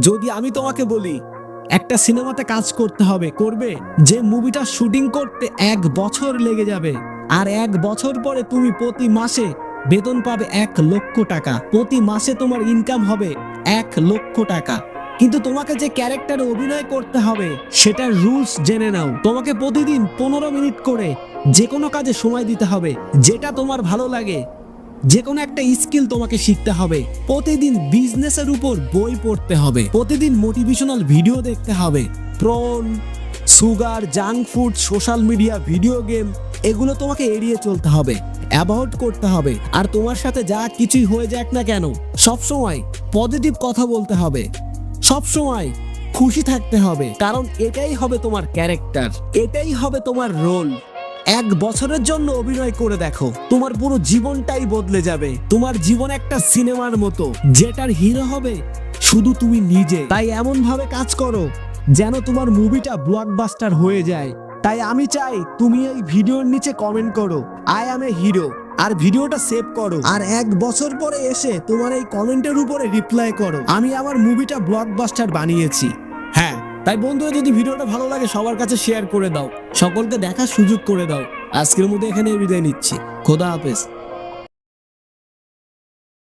যদি আমি তোমাকে বলি, একটা সিনেমাতে কাজ করতে হবে, করবে? যে মুভিটা শুটিং করতে এক বছর লেগে যাবে। আর এক বছর পরে তুমি প্রতি মাসে বেতন পাবে এক লক্ষ টাকা। প্রতি মাসে তোমার ইনকাম হবে এক লক্ষ টাকা। কিন্তু তোমাকে যে ক্যারেক্টারে অভিনয় করতে হবে, সেটার রুলস জেনে নাও। তোমাকে প্রতিদিন পনেরো মিনিট করে যে কোনো কাজে সময় দিতে হবে, যেটা তোমার ভালো লাগে। যে কোনো একটা স্কিল তোমাকে শিখতে হবে। প্রতিদিন বিজনেসের উপর বই পড়তে হবে। প্রতিদিন মোটিভেশনাল ভিডিও দেখতে হবে। Porn sugar junk food social media video game এগুলো তোমাকে এড়িয়ে চলতে হবে। অ্যাভয়েড করতে হবে। আর তোমার সাথে যা কিছুই হয়ে যাক না কেন, সবসময় পজিটিভ কথা বলতে হবে। সবসময় খুশি থাকতে হবে। কারণ এটাই হবে তোমার ক্যারেক্টার এটাই হবে তোমার রোল এক বছরের জন্য অভিনয় করে দেখো। তোমার পুরো জীবনটাই বদলে যাবে। তোমার জীবন একটা সিনেমার মতো। যেটার হিরো হবে শুধু তুমি নিজে। তাই এমন ভাবে কাজ করো, যেন তোমার মুভিটা ব্লকবাস্টার হয়ে যায়। তাই আমি চাই তুমি এই ভিডিওর নিচে কমেন্ট করো আই অ্যাম এ হিরো আর ভিডিওটা সেভ করো। আর এক বছর পরে এসে তোমার এই কমেন্টের উপরে রিপ্লাই করো, আমি আমার মুভিটা ব্লকবাস্টার বানিয়েছি। তাই বন্ধুরা, যদি ভিডিওটা ভালো লাগে, সবার কাছে শেয়ার করে দাও। সকলকে দেখার সুযোগ করে দাও। আজকের মধ্যে এখানে বিদায় নিচ্ছি। খোদা হাফেজ।